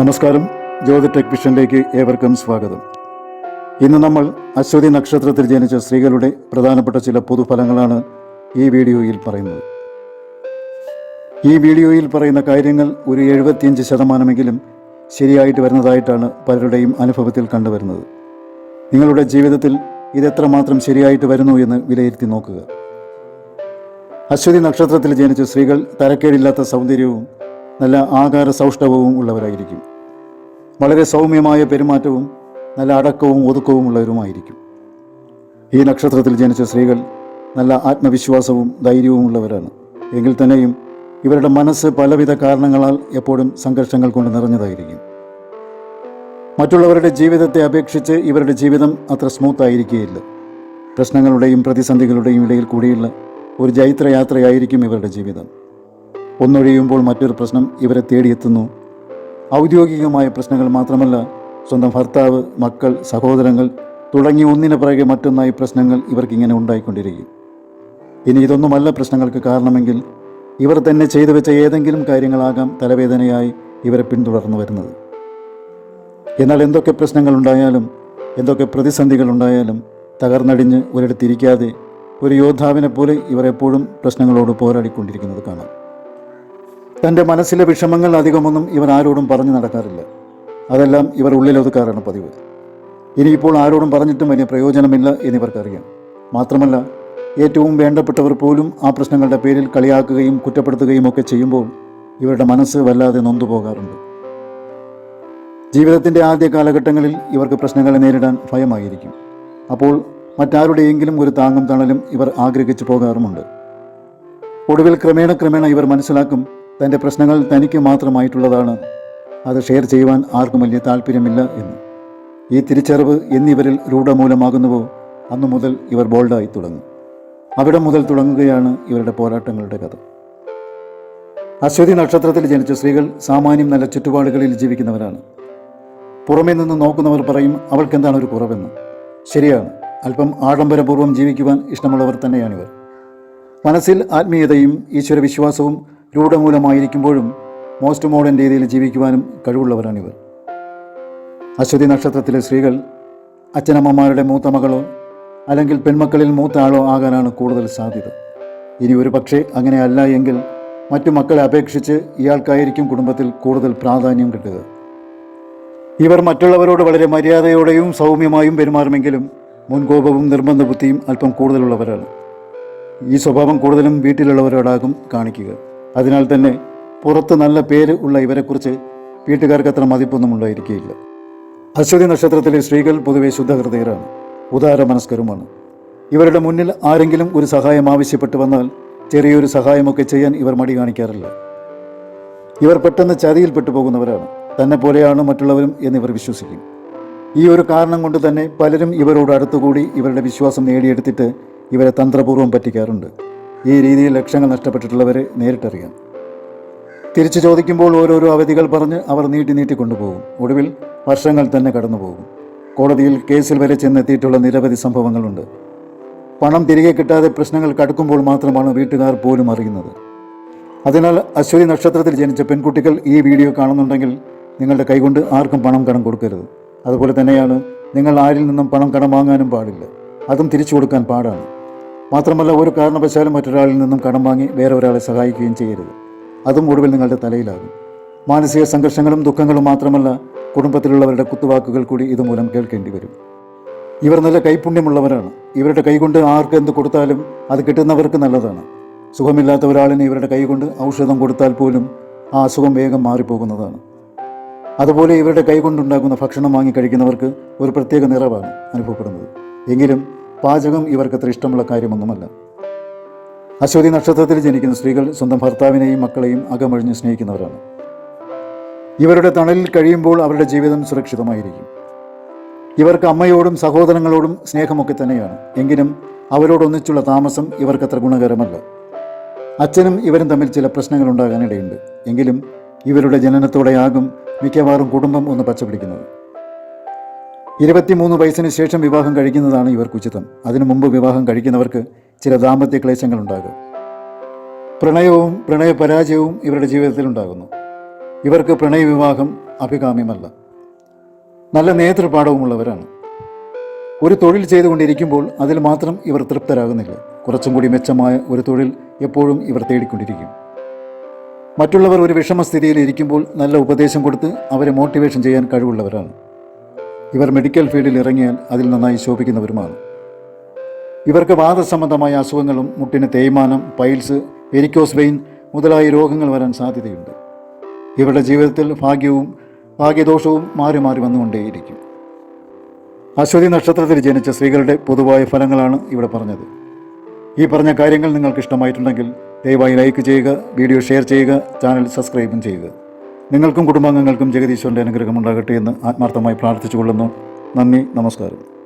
നമസ്കാരം. ജ്യോതി ടെക് വിഷനിലേക്ക് ഏവർക്കും സ്വാഗതം. ഇന്ന് നമ്മൾ അശ്വതി നക്ഷത്രത്തിൽ ജനിച്ച സ്ത്രീകളുടെ പ്രധാനപ്പെട്ട ചില പൊതുഫലങ്ങളാണ് ഈ വീഡിയോയിൽ പറയുന്നത്. ഈ വീഡിയോയിൽ പറയുന്ന കാര്യങ്ങൾ ഒരു എഴുപത്തിയഞ്ച് ശതമാനമെങ്കിലും ശരിയായിട്ട് വരുന്നതായിട്ടാണ് പലരുടെയും അനുഭവത്തിൽ കണ്ടുവരുന്നത്. നിങ്ങളുടെ ജീവിതത്തിൽ ഇതെത്രമാത്രം ശരിയായിട്ട് വരുന്നു എന്ന് വിലയിരുത്തി നോക്കുക. അശ്വതി നക്ഷത്രത്തിൽ ജനിച്ച സ്ത്രീകൾ തരക്കേടില്ലാത്ത സൗന്ദര്യവും നല്ല ആകാര സൗഷ്ഠവവും ഉള്ളവരായിരിക്കും. വളരെ സൗമ്യമായ പെരുമാറ്റവും നല്ല അടക്കവും ഒതുക്കവും ഉള്ളവരുമായിരിക്കും. ഈ നക്ഷത്രത്തിൽ ജനിച്ച സ്ത്രീകൾ നല്ല ആത്മവിശ്വാസവും ധൈര്യവും ഉള്ളവരാണ്. എങ്കിൽ തന്നെയും ഇവരുടെ മനസ്സ് പലവിധ കാരണങ്ങളാൽ എപ്പോഴും സംഘർഷങ്ങൾ കൊണ്ട് നിറഞ്ഞതായിരിക്കും. മറ്റുള്ളവരുടെ ജീവിതത്തെ അപേക്ഷിച്ച് ഇവരുടെ ജീവിതം അത്ര സ്മൂത്ത് ആയിരിക്കുകയില്ല പ്രശ്നങ്ങളുടെയും പ്രതിസന്ധികളുടെയും ഇടയിൽ കൂടിയുള്ള ഒരു ജൈത്രയാത്രയായിരിക്കും ഇവരുടെ ജീവിതം. ഒന്നൊഴിയുമ്പോൾ മറ്റൊരു പ്രശ്നം ഇവരെ തേടിയെത്തുന്നു. ഔദ്യോഗികമായ പ്രശ്നങ്ങൾ മാത്രമല്ല സ്വന്തം ഭർത്താവ് മക്കൾ സഹോദരങ്ങൾ തുടങ്ങി ഒന്നിനു പിറകെ മറ്റൊന്നായി പ്രശ്നങ്ങൾ ഇവർക്കിങ്ങനെ ഉണ്ടായിക്കൊണ്ടിരിക്കും. ഇനി ഇതൊന്നുമല്ല പ്രശ്നങ്ങൾക്ക് കാരണമെങ്കിൽ ഇവർ തന്നെ ചെയ്തു വെച്ച ഏതെങ്കിലും കാര്യങ്ങളാകാം തലവേദനയായി ഇവരെ പിന്തുടർന്നു വരുന്നത്. എന്നാൽ എന്തൊക്കെ പ്രശ്നങ്ങൾ ഉണ്ടായാലും എന്തൊക്കെ പ്രതിസന്ധികൾ ഉണ്ടായാലും തകർന്നടിഞ്ഞ് ഒരിടത്തിരിക്കാതെ ഒരു യോദ്ധാവിനെ പോലെ ഇവർ എപ്പോഴും പ്രശ്നങ്ങളോട് പോരാടിക്കൊണ്ടിരിക്കുന്നത് കാണാം. തന്റെ മനസ്സിലെ വിഷമങ്ങൾ അധികമൊന്നും ഇവർ ആരോടും പറഞ്ഞു നടക്കാറില്ല. അതെല്ലാം ഇവർ ഉള്ളിലൊതുക്കാറാണ് പതിവ്. ഇനിയിപ്പോൾ ആരോടും പറഞ്ഞിട്ടും വലിയ പ്രയോജനമില്ല എന്നിവർക്കറിയാം. മാത്രമല്ല ഏറ്റവും വേണ്ടപ്പെട്ടവർ പോലും ആ പ്രശ്നങ്ങളുടെ പേരിൽ കളിയാക്കുകയും കുറ്റപ്പെടുത്തുകയും ഒക്കെ ചെയ്യുമ്പോൾ ഇവരുടെ മനസ്സ് വല്ലാതെ നൊന്തു പോകാറുണ്ട്. ജീവിതത്തിന്റെ ആദ്യ കാലഘട്ടങ്ങളിൽ ഇവർക്ക് പ്രശ്നങ്ങളെ നേരിടാൻ ഭയമായിരിക്കും. അപ്പോൾ മറ്റാരുടെയെങ്കിലും ഒരു താങ്ങും തണലും ഇവർ ആഗ്രഹിച്ചു പോകാറുമുണ്ട്. ഒടുവിൽ ക്രമേണ ക്രമേണ ഇവർ മനസ്സിലാക്കും തന്റെ പ്രശ്നങ്ങൾ തനിക്ക് മാത്രമായിട്ടുള്ളതാണ്. അത് ഷെയർ ചെയ്യുവാൻ ആർക്കും വലിയ താല്പര്യമില്ല എന്ന്. ഈ തിരിച്ചറിവ് എന്നിവരിൽ രൂഢമൂലമാകുന്നുവോ? അന്നു മുതൽ ഇവർ ബോൾഡായി തുടങ്ങും. അവിടെ മുതൽ തുടങ്ങുകയാണ് ഇവരുടെ പോരാട്ടങ്ങളുടെ കഥ. അശ്വതി നക്ഷത്രത്തിൽ ജനിച്ച സ്ത്രീകൾ സാമാന്യം നല്ല ചുറ്റുപാടുകളിൽ ജീവിക്കുന്നവരാണ്. പുറമേ നിന്ന് നോക്കുന്നവർ പറയും അവൾക്കെന്താണ് ഒരു കുറവെന്ന്? ശരിയാണ്. അല്പം ആഡംബരപൂർവം ജീവിക്കുവാൻ ഇഷ്ടമുള്ളവർ തന്നെയാണിവർ. മനസ്സിൽ ആത്മീയതയും ഈശ്വരവിശ്വാസവും രൂഢമൂലമായിരിക്കുമ്പോഴും മോസ്റ്റ് മോഡേൺ രീതിയിൽ ജീവിക്കുവാനും കഴിവുള്ളവരാണിവർ. അശ്വതി നക്ഷത്രത്തിലെ സ്ത്രീകൾ അച്ഛനമ്മമാരുടെ മൂത്ത മകളോ അല്ലെങ്കിൽ പെൺമക്കളിൽ മൂത്ത ആളോ ആകാനാണ് കൂടുതൽ സാധ്യത. ഇനി ഒരു പക്ഷേ അങ്ങനെയല്ല എങ്കിൽ മറ്റു മക്കളെ അപേക്ഷിച്ച് ഇയാൾക്കായിരിക്കും കുടുംബത്തിൽ കൂടുതൽ പ്രാധാന്യം കിട്ടുക. ഇവർ മറ്റുള്ളവരോട് വളരെ മര്യാദയോടെയും സൗമ്യമായും പെരുമാറുമെങ്കിലും മുൻകോപവും നിർബന്ധ ബുദ്ധിയും അല്പം കൂടുതലുള്ളവരാണ്. ഈ സ്വഭാവം കൂടുതലും വീട്ടിലുള്ളവരോടാകും കാണിക്കുക. അതിനാൽ തന്നെ പുറത്ത് നല്ല പേര് ഉള്ള ഇവരെക്കുറിച്ച് വീട്ടുകാർക്ക് അത്ര മതിപ്പൊന്നും ഉണ്ടായിരിക്കുകയില്ല. അശ്വതി നക്ഷത്രത്തിലെ സ്ത്രീകൾ പൊതുവെ ശുദ്ധഹൃദയരാണ് ഉദാര മനസ്കരുമാണ്. ഇവരുടെ മുന്നിൽ ആരെങ്കിലും ഒരു സഹായം ആവശ്യപ്പെട്ടു വന്നാൽ ചെറിയൊരു സഹായമൊക്കെ ചെയ്യാൻ ഇവർ മടി കാണിക്കാറില്ല. ഇവർ പെട്ടെന്ന് ചതിയിൽപ്പെട്ടു പോകുന്നവരാണ് തന്നെ പോലെയാണ് മറ്റുള്ളവരും എന്നിവർ വിശ്വസിക്കും. ഈ ഒരു കാരണം കൊണ്ട് തന്നെ പലരും ഇവരോട് അടുത്തുകൂടി ഇവരുടെ വിശ്വാസം നേടിയെടുത്തിട്ട് ഇവരെ തന്ത്രപൂർവം പറ്റിക്കാറുണ്ട്. ഈ രീതിയിൽ ലക്ഷങ്ങൾ നഷ്ടപ്പെട്ടിട്ടുള്ളവരെ നേരിട്ടറിയാം. തിരിച്ചു ചോദിക്കുമ്പോൾ ഓരോരോ അവധികൾ പറഞ്ഞ് അവർ നീട്ടി നീട്ടി കൊണ്ടുപോകും. ഒടുവിൽ വർഷങ്ങൾ തന്നെ കടന്നുപോകും. കോടതിയിൽ കേസിൽ വരെ ചെന്നെത്തിയിട്ടുള്ള നിരവധി സംഭവങ്ങളുണ്ട്. പണം തിരികെ കിട്ടാതെ പ്രശ്നങ്ങൾ കടക്കുമ്പോൾ മാത്രമാണ് വീട്ടുകാർ പോലും അറിയുന്നത്. അതിനാൽ അശ്വതി നക്ഷത്രത്തിൽ ജനിച്ച പെൺകുട്ടികൾ ഈ വീഡിയോ കാണുന്നുണ്ടെങ്കിൽ നിങ്ങളുടെ കൈകൊണ്ട് ആർക്കും പണം കടം കൊടുക്കരുത്. അതുപോലെ തന്നെയാണ് നിങ്ങൾ ആരിൽ നിന്നും പണം കടം വാങ്ങാനും പാടില്ല. അതും തിരിച്ചു കൊടുക്കാൻ പാടാണ്. മാത്രമല്ല ഒരു കാരണവശാലും മറ്റൊരാളിൽ നിന്നും കടം വാങ്ങി വേറെ ഒരാളെ സഹായിക്കുകയും ചെയ്യരുത്. അതും ഒടുവിൽ നിങ്ങളുടെ തലയിലാകും. മാനസിക സംഘർഷങ്ങളും ദുഃഖങ്ങളും മാത്രമല്ല കുടുംബത്തിലുള്ളവരുടെ കുത്തുവാക്കുകൾ കൂടി ഇതുമൂലം കേൾക്കേണ്ടി വരും. ഇവർ നല്ല കൈപുണ്യമുള്ളവരാണ്. ഇവരുടെ കൈകൊണ്ട് ആർക്ക് എന്ത് കൊടുത്താലും അത് കിട്ടുന്നവർക്ക് നല്ലതാണ്. സുഖമില്ലാത്ത ഒരാളിന് ഇവരുടെ കൈകൊണ്ട് ഔഷധം കൊടുത്താൽ പോലും ആ അസുഖം വേഗം മാറിപ്പോകുന്നതാണ്. അതുപോലെ ഇവരുടെ കൈകൊണ്ടുണ്ടാക്കുന്ന ഭക്ഷണം വാങ്ങി കഴിക്കുന്നവർക്ക് ഒരു പ്രത്യേക നിറവാണ് അനുഭവപ്പെടുന്നത്. എങ്കിലും പാചകം ഇവർക്കത്ര ഇഷ്ടമുള്ള കാര്യമൊന്നുമല്ല. അശ്വതി നക്ഷത്രത്തിൽ ജനിക്കുന്ന സ്ത്രീകൾ സ്വന്തം ഭർത്താവിനെയും മക്കളെയും അകമഴിഞ്ഞ് സ്നേഹിക്കുന്നവരാണ്. ഇവരുടെ തണലിൽ കഴിയുമ്പോൾ അവരുടെ ജീവിതം സുരക്ഷിതമായിരിക്കും. ഇവർക്ക് അമ്മയോടും സഹോദരങ്ങളോടും സ്നേഹമൊക്കെ തന്നെയാണ്. എങ്കിലും അവരോടൊന്നിച്ചുള്ള താമസം ഇവർക്കത്ര ഗുണകരമല്ല. അച്ഛനും ഇവരും തമ്മിൽ ചില പ്രശ്നങ്ങൾ ഉണ്ടാകാനിടയുണ്ട് എങ്കിലും ഇവരുടെ ജനനത്തോടെയാകും മിക്കവാറും കുടുംബം ഒന്ന് പച്ചപിടിക്കുന്നത്. ഇരുപത്തിമൂന്ന് വയസ്സിന് ശേഷം വിവാഹം കഴിക്കുന്നതാണ് ഇവർക്ക് ഉചിതം അതിനു മുമ്പ് വിവാഹം കഴിക്കുന്നവർക്ക് ചില ദാമ്പത്യ ക്ലേശങ്ങൾ ഉണ്ടാകും പ്രണയവും പരാജയവും ഇവരുടെ ജീവിതത്തിൽ ഉണ്ടാകുന്നു. ഇവർക്ക് പ്രണയവിവാഹം അഭികാമ്യമല്ല. നല്ല നേതൃപാഠവുമുള്ളവരാണ്. ഒരു തൊഴിൽ ചെയ്തുകൊണ്ടിരിക്കുമ്പോൾ അതിൽ മാത്രം ഇവർ തൃപ്തരാകുന്നില്ല. കുറച്ചും കൂടി മെച്ചമായ ഒരു തൊഴിൽ എപ്പോഴും ഇവർ തേടിക്കൊണ്ടിരിക്കും. മറ്റുള്ളവർ ഒരു വിഷമസ്ഥിതിയിൽ ഇരിക്കുമ്പോൾ നല്ല ഉപദേശം കൊടുത്ത് അവരെ മോട്ടിവേഷൻ ചെയ്യാൻ കഴിവുള്ളവരാണ്. ഇവർ മെഡിക്കൽ ഫീൽഡിൽ ഇറങ്ങിയാൽ അതിൽ നന്നായി ശോഭിക്കുന്നവരുമാണ്. ഇവർക്ക് വാദസംബന്ധമായ അസുഖങ്ങളും മുട്ടിന് തേയ്മാനം പൈൽസ് എരിക്കോസ് വെയിൻ മുതലായ രോഗങ്ങൾ വരാൻ സാധ്യതയുണ്ട്. ഇവരുടെ ജീവിതത്തിൽ ഭാഗ്യവും ഭാഗ്യദോഷവും മാറി മാറി വന്നുകൊണ്ടേയിരിക്കും. അശ്വതി നക്ഷത്രത്തിൽ ജനിച്ച സ്ത്രീകളുടെ പൊതുവായ ഫലങ്ങളാണ് ഇവിടെ പറഞ്ഞത്. ഈ പറഞ്ഞ കാര്യങ്ങൾ നിങ്ങൾക്ക് ഇഷ്ടമായിട്ടുണ്ടെങ്കിൽ ദയവായി ലൈക്ക് ചെയ്യുക വീഡിയോ ഷെയർ ചെയ്യുക ചാനൽ സബ്സ്ക്രൈബും ചെയ്യുക. നിങ്ങൾക്കും കുടുംബാംഗങ്ങൾക്കും ജഗദീശ്വരന്റെ അനുഗ്രഹം ഉണ്ടാകട്ടെ എന്ന് ആത്മാർത്ഥമായി പ്രാർത്ഥിച്ചുകൊള്ളുന്നു. നന്ദി നമസ്കാരം.